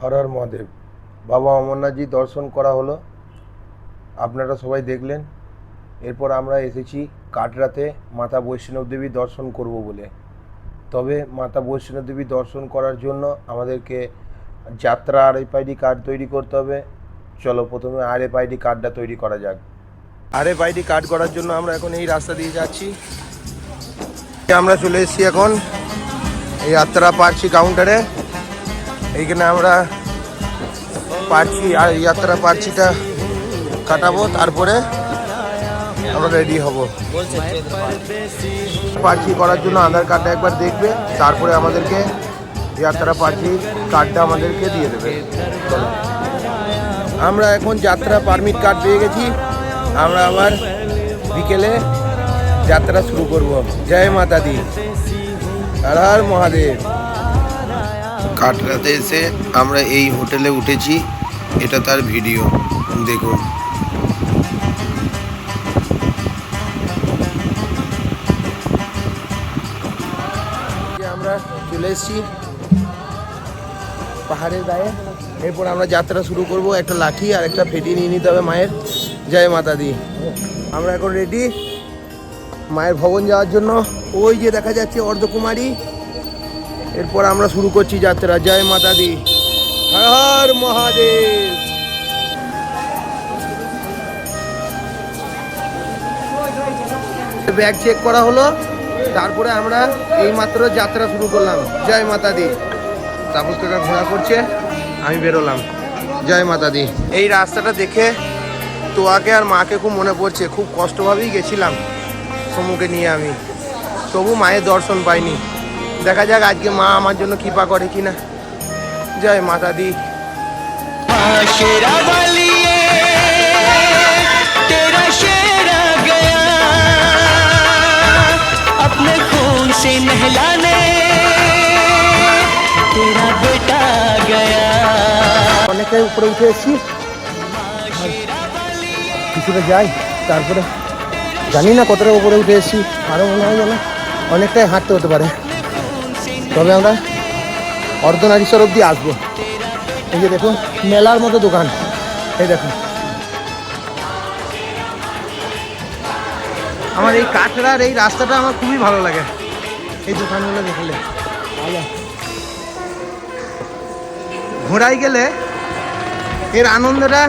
হর হর মহাদেব। বাবা অমরনাথজি দর্শন করা হলো। আপনারা সবাই দেখলেন। এরপর আমরা এসেছি কাটরাতে মাতা বৈষ্ণব দেবী দর্শন করব বলে। তবে মাতা বৈষ্ণব দেবী দর্শন করার জন্য আমাদেরকে যাত্রা আরএফআইডি কার্ড তৈরি করতে হবে। চলো প্রথমে আরএফআইডি কার্ডটা তৈরি করা যাক। আরএফআইডি কার্ড করার জন্য আমরা এখন এই রাস্তা দিয়ে যাচ্ছি। আমরা চলে এসেছি এখন এই যাত্রা পার্চি কাউন্টারে। এইখানে আমরা পার্চি আর যাত্রা পার্চিটা কাটাবো, তারপরে আমরা রেডি হব। পার্চি করার জন্য আধার কার্ডটা একবার দেখবে, তারপরে আমাদেরকে যাত্রা পার্চি কার্ডটা আমাদেরকে দিয়ে দেবে। আমরা এখন যাত্রা পারমিট কার্ড পেয়ে গেছি। আমরা আবার বিকেলে যাত্রা শুরু করব। জয় মাতা দি হর মহাদেব। কাটরাতে এসে আমরা এই হোটেলে উঠেছি। এটা তার ভিডিও। দেখুন। আমরা চলে এসেছি পাহাড়ের গায়ে। এরপর আমরা যাত্রা শুরু করব। একটা লাঠি আর একটা ফেটি নিয়ে নিতে হবে মায়ের। জয় মাতা দি আমরা এখন রেডি মায়ের ভবন যাওয়ার জন্য। ওই যে দেখা যাচ্ছে অর্ধকুমারী। এরপর আমরা শুরু করছি যাত্রা। জয় মাতা দি। হর হর মহাদেব। ব্যাগ চেক করা হলো। তারপরে আমরা এইমাত্র যাত্রা শুরু করলাম। জয় মাতা দি। তাপস কাকা ঘোরা করছে। আমি বেরোলাম। জয় মাতা দি। এই রাস্তাটা দেখে তোয়াকে আর মাকে খুব মনে পড়ছে। খুব কষ্টভাবেই গেছিলাম। সমুকে নিয়ে আমি। তবু মায়ের দর্শন পাইনি। দেখা যাক আজকে মা আমার জন্য কৃপা করে কিনা। জয় মাতা দি অনেকে উপরে উঠে এসছি। কিছুটা যাই তারপরে জানি না কতটা উপরে উঠে এসছি আরও মনে হয় যেন অনেকটাই হাঁটতে হতে পারে। তবে আমরা অর্ধনারীশ্বর অব্দি আসব। এই যে দেখুন, মেলার মতো দোকান। এই দেখুন। আমার এই কাটরার এই রাস্তাটা আমার খুবই ভালো লাগে। এই দোকানগুলো দেখলে। ঘোড়ায় গেলে এর আনন্দটা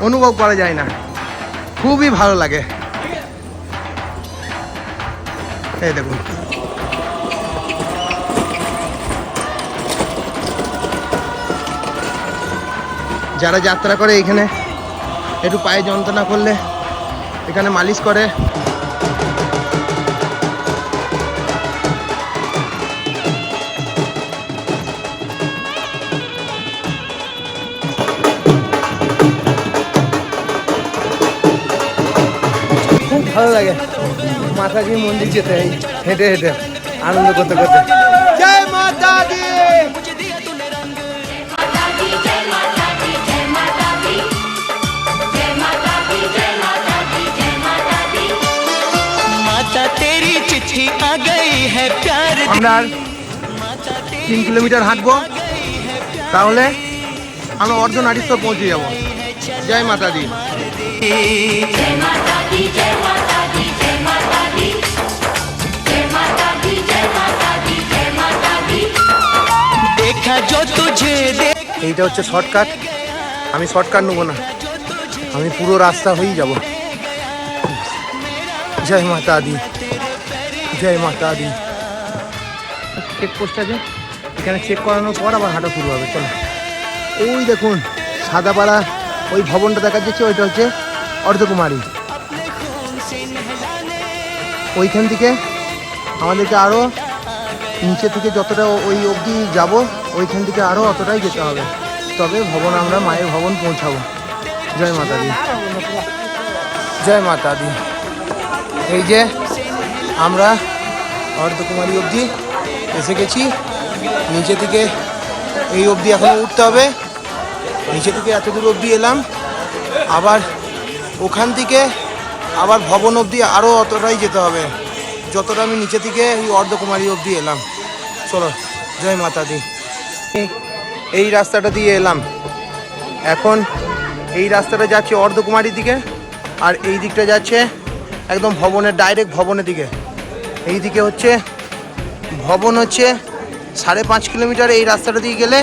অনুভব করা যায় না। খুবই ভালো লাগে। এই দেখুন। যারা যাত্রা করে এখানে, একটু পায়ে যন্ত্রণা করলে এখানে মালিশ করে। খুব ভালো লাগে। মাতাজি মন্দির যেতে, হেঁটে হেঁটে, আনন্দ করতে করতে। আপনার তিন কিলোমিটার হাঁটবো তাহলে আমরা অর্জন নারীস্ব পৌঁছে যাব। জয় মাতা দি এইটা হচ্ছে শর্টকাট। আমি শর্টকাট নেব না। আমি পুরো রাস্তা হয়েই যাব। জয় মাতা দি জয় মাতা দি চেক পোস্ট আছে। এখানে চেক করানোর পর আবার হাঁটা শুরু হবে, চলো। ওই দেখুন, সাদাপাড়া, ওই ভবনটা দেখা যাচ্ছে, ওইটা হচ্ছে অর্ধকুমারী। ওইখান থেকে আমাদেরকে আরও নিচে থেকে যতটা ওই অবধি যাব, ওইখান থেকে আরও অতটাই যেতে হবে। তবে ভবন আমরা, মায়ের ভবন পৌঁছাবো। জয় মাতা দি জয় মাতা দি এই যে আমরা অর্ধকুমারী অবধি এসে গেছি নিচে থেকে এই অবধি এখনও উঠতে হবে। নিচে থেকে এত দূর অবধি এলাম। আবার ওখান থেকে আবার ভবন অবধি আরও অতটাই যেতে হবে। যতটা আমি নিচে থেকে এই অর্ধকুমারী অবধি এলাম। চলো, জয় মাতা দি এই রাস্তাটা দিয়ে এলাম। এখন এই রাস্তাটা যাচ্ছে অর্ধকুমারীর দিকে, আর এই দিকটা যাচ্ছে একদম ভবনের, ডাইরেক্ট ভবনের দিকে। এই দিকে হচ্ছে ভবন হচ্ছে সাড়ে পাঁচ কিলোমিটার এই রাস্তাটা দিয়ে গেলে।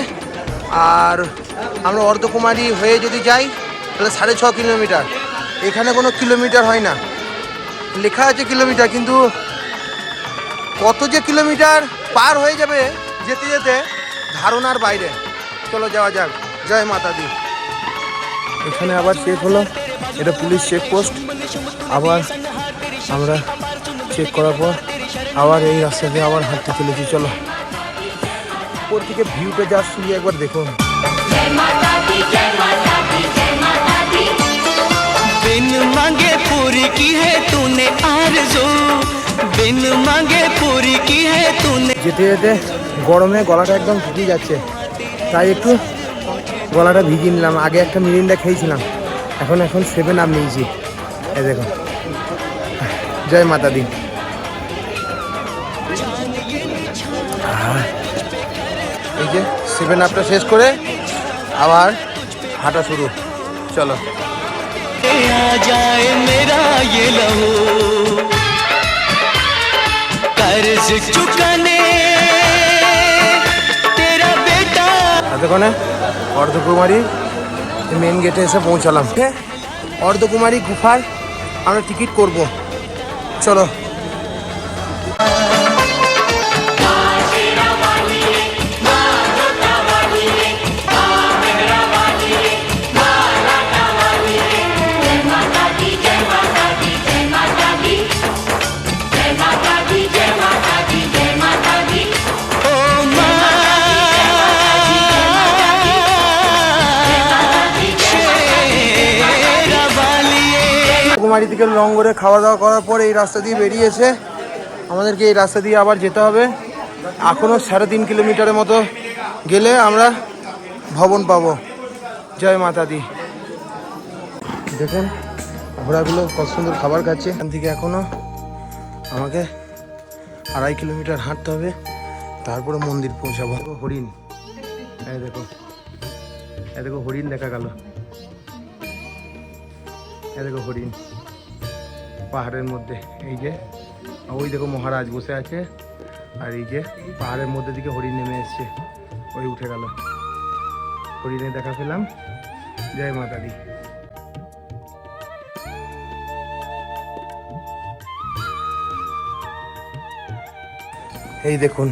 আর আমরা অর্ধকুমারী হয়ে যদি যাই, তাহলে সাড়ে ছ কিলোমিটার। এখানে কোনো কিলোমিটার হয় না। লেখা আছে কিলোমিটার, কিন্তু কত যে কিলোমিটার পার হয়ে যাবে যেতে যেতে ধারণার বাইরে। চলো যাওয়া যাক। জয় মাতা দি এখানে আবার চেক হলো। এটা পুলিশ চেকপোস্ট আবার আমরা চেক করার পর আবার এই রাস্তা দিয়ে আবার হাঁটতে চলেছি চলো উপর থেকে ভিউটা যা শুধু একবার দেখুন बिन मांगे पूरी की है तूने आरज़ू बिन मांगे पूरी की है तूने যেতে যেতে গরমে গলাটা একদম শুকিয়ে যাচ্ছে তাই একটু গলাটা ভিজিয়ে নিলাম আগে একটা মিরিন্ডা খেয়েছিলাম এখন এখন সেভেন আপ নিয়েছি এই দেখুন জয় মাতা দি টিফিন আপটা শেষ করে আবার হাঁটা শুরু। চলো। এতক্ষণে অর্ধকুমারী মেন গেটে এসে পৌঁছালাম অর্ধকুমারী গুফার আমরা টিকিট করব চলো কুমারী লং করে খাওয়া দাওয়া করার পর এই রাস্তা দিয়ে বেরিয়েছে। আমাদেরকে এই রাস্তা দিয়ে আবার যেতে হবে। এখনও সাড়ে তিন কিলোমিটারের মতো গেলে আমরা ভবন পাবো। জয় মাতা দি দেখুন, ঘোড়াগুলো কত সুন্দর খাবার খাচ্ছে। এখান থেকে এখনও আমাকে আড়াই কিলোমিটার হাঁটতে হবে। তারপরে মন্দির পৌঁছাবো। হরিণ। এই দেখো। এই দেখো হরিণ দেখা গেল। এই দেখো হরিণ। পাহাড়ের মধ্যে, এই যে ওই দেখো মহারাজ বসে আছে, আর এই যে পাহাড়ের মধ্যে দিকে হরিণ নেমে এসছে। ওই উঠে গেল। হরিণে দেখা পেলাম। জয় মাতা দি এই দেখুন,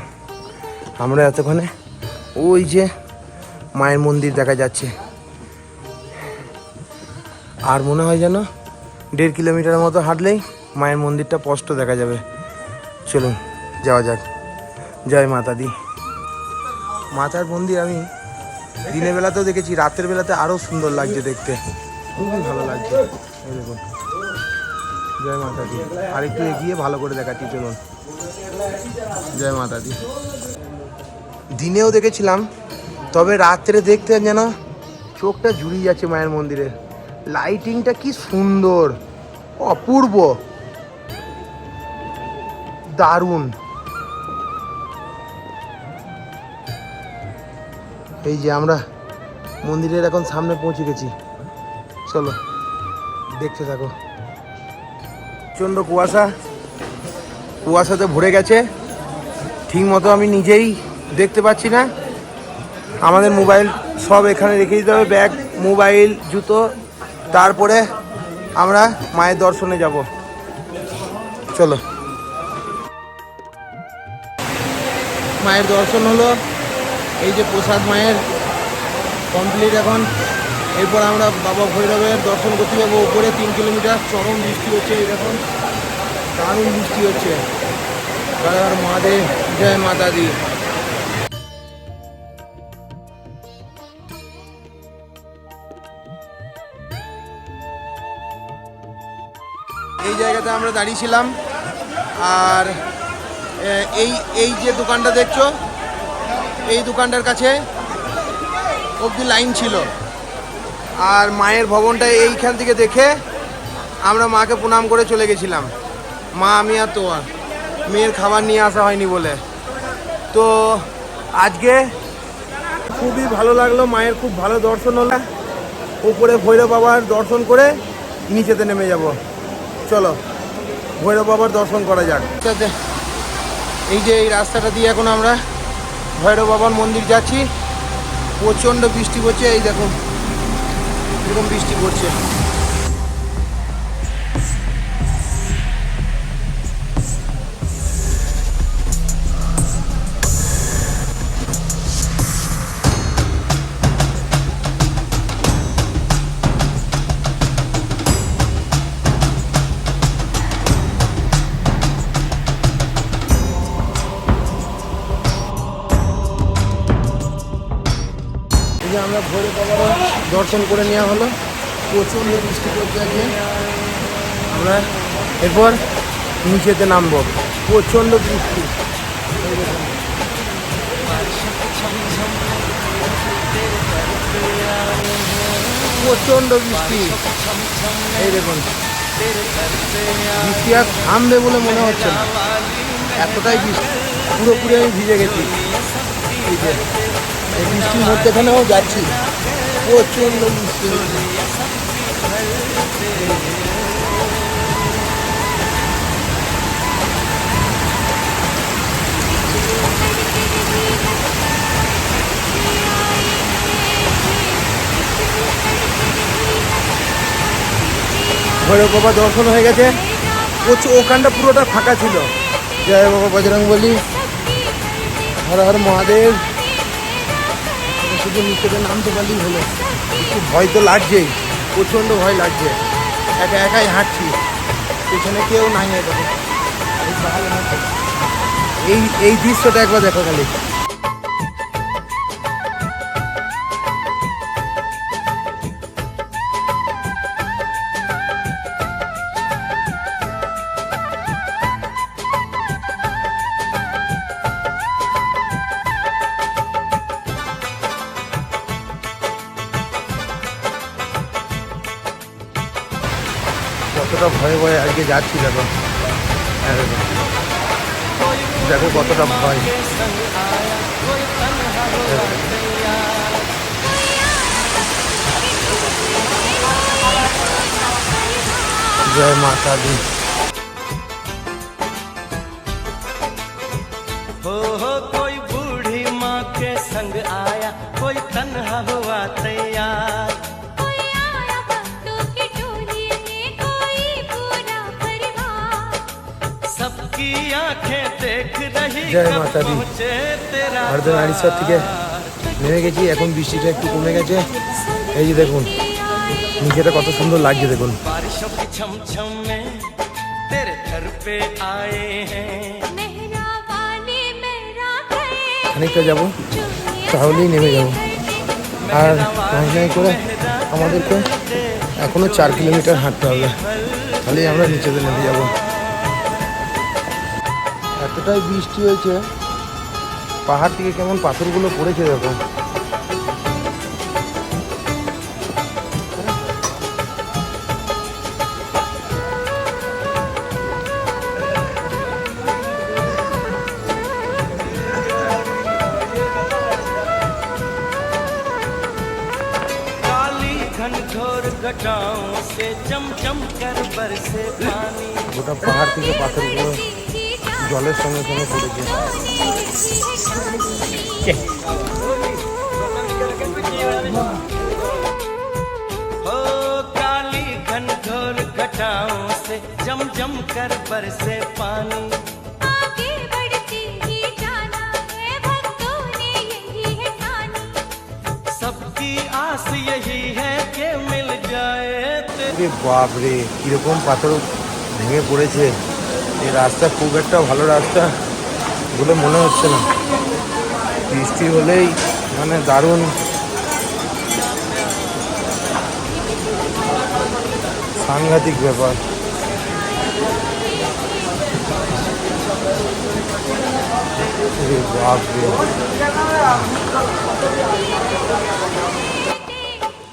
আমরা এতক্ষণে ওই যে মায়ের মন্দির দেখা যাচ্ছে। আর মনে হয় যেন দেড় কিলোমিটারের মতো হাঁটলেই মায়ের মন্দিরটা স্পষ্ট দেখা যাবে। চলুন, যাওয়া যাক। জয় মাতা দি মাতার মন্দির আমি দিনের বেলাতেও দেখেছি, রাতের বেলাতে আরও সুন্দর লাগছে দেখতে। খুবই ভালো লাগছে। দেখুন। জয় মাতা দি আর একটু এগিয়ে ভালো করে দেখাচ্ছি, চলুন। জয় মাতা দি দিনেও দেখেছিলাম, তবে রাত্রে দেখতে যেন চোখটা জুড়িয়ে যাচ্ছে মায়ের মন্দিরে। লাইটিংটা কি সুন্দর। অপূর্ব। দারুণ। এই যে আমরা মন্দিরের এখন সামনে পৌঁছে গেছি। চলো, দেখতে থাকো। প্রচণ্ড কুয়াশা। কুয়াশাতে ভরে গেছে। ঠিক মতো আমি নিজেই দেখতে পাচ্ছি না। আমাদের মোবাইল সব এখানে রেখে দিতে হবে। ব্যাগ, মোবাইল, জুতো তারপরে আমরা মায়ের দর্শনে যাব। চলো। মায়ের দর্শন হলো এই যে প্রসাদ মায়ের কমপ্লিট এখন। এরপর আমরা বাবা ভৈরবের দর্শন করতে যাব। উপরে তিন কিলোমিটার চরম বৃষ্টি হচ্ছে দেখুন। দারুণ বৃষ্টি হচ্ছে। মাদের জয় মাতা দি জায়গাতে আমরা দাঁড়িয়েছিলাম। আর এই এই যে দোকানটা দেখছ, এই দোকানটার কাছে অবধি লাইন ছিল। আর মায়ের ভবনটা এইখান থেকে দেখে আমরা মাকে প্রণাম করে চলে গেছিলাম। মা, আমি আর তোমার মেয়ের খাবার নিয়ে আসা হয়নি বলে। তো আজকে খুবই ভালো লাগল, মায়ের খুব ভালো দর্শন হলো। উপরে ভৈরব বাবার দর্শন করে নিচেতে নেমে যাব। চলো। ভৈরব বাবার দর্শন করা যাক। সাথে এই যে এই রাস্তাটা দিয়ে এখন আমরা ভৈরব বাবার মন্দির যাচ্ছি। প্রচণ্ড বৃষ্টি পড়ছে, এই দেখুন এরকম বৃষ্টি পড়ছে। আমরা ভৈরব বাবার দর্শন করে নেওয়া হলো। প্রচণ্ড বৃষ্টি পড়ছে আজকে। আমরা এরপর নিচেতে নামবো। প্রচণ্ড বৃষ্টি। প্রচণ্ড বৃষ্টি। এই দেখুন। বৃষ্টি আর থামবে বলে মনে হচ্ছে এতটাই বৃষ্টি। পুরোপুরি আমি ভিজে গেছি। বৃষ্টির মধ্যেখানেও যাচ্ছি। প্রচণ্ড বৃষ্টি ভৈরব দর্শন হয়ে গেছে। প্রচুর ওখানটা পুরোটা ফাঁকা ছিল। জয় বাবা বজরং বলি। হর হর মহাদেব। শুধু নিচে নামতে পারলেই হলো। একটু ভয় তো লাগছেই, প্রচণ্ড ভয় লাগছে। একা একাই হাঁটছি, পেছনে কেউ নাই এই এই দৃশ্যটা একবার দেখো খালি। ভয়ে ভয়ে আজকে যাচ্ছি দেখো হ্যাঁ, দেখো। দেখো কতটা ভয় জয় মাতা দি हो हो कोई बूढ़ी माँ के संग आया कोई तन्हा हुआ জয় মাতা দি ভারতের আরিসার থেকে নেমে গেছি এখন বৃষ্টিটা একটু কমে গেছে এই যে দেখুন নিজেটা কত সুন্দর লাগছে দেখুন। খানিকটা যাব তাহলেই নেমে যাব। আর করে আমাদেরকে এখনও চার কিলোমিটার হাঁটতে হবে। তাহলেই আমরা নিচেতে নেমে যাব। এতটাই বৃষ্টি হয়েছে পাহাড় থেকে কেমন পাথরগুলো পড়েছে দেখো काली घनघोर घटाओं से चम चम कर बरसे पानी গোটা পাহাড় থেকে পাথরগুলো জলের সঙ্গে সঙ্গে পড়েছে हो काली घनघोर घटाओं से जम जम कर बरसे पानी आगे बढ़ते ही जाना है भक्तों ने यही है ठानी सबकी आस यही है कि मिल जाए तेरे রে বাপ রে কিরকম পাথর ভেঙে পড়েছে এই রাস্তা খুব একটা ভালো রাস্তা বলে মনে হচ্ছে না বৃষ্টি হলেই মানে দারুণ সাংঘাতিক ব্যাপার রে বাপ রে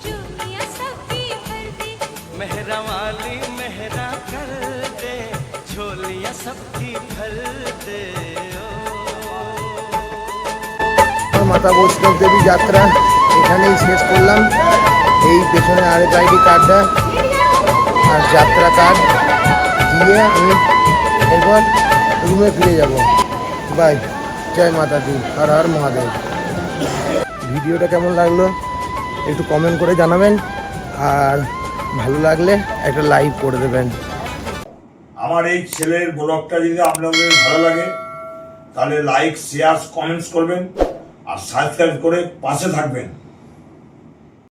चूड़ियां सबकी भर दे मेहरा वाली मेहरा कर মাতা বৈষ্ণব দেবী যাত্রা, এখানেই শেষ করলাম। এই পেছনে আরেক আইডি কার্ডটা আর যাত্রা কার্ড দিয়ে আমি এরপর রুমে ফিরে যাব। বাই, জয় মাতা দি হর হর মহাদেব। ভিডিওটা কেমন লাগল একটু কমেন্ট করে জানাবেন, আর ভালো লাগলে একটা লাইক করে দেবেন। আমার এই ছেলের ব্লগটা যদি আপনাদের ভালো লাগে, তাহলে লাইক শেয়ার কমেন্টস করবেন আর সাবস্ক্রাইব করে পাশে থাকবেন।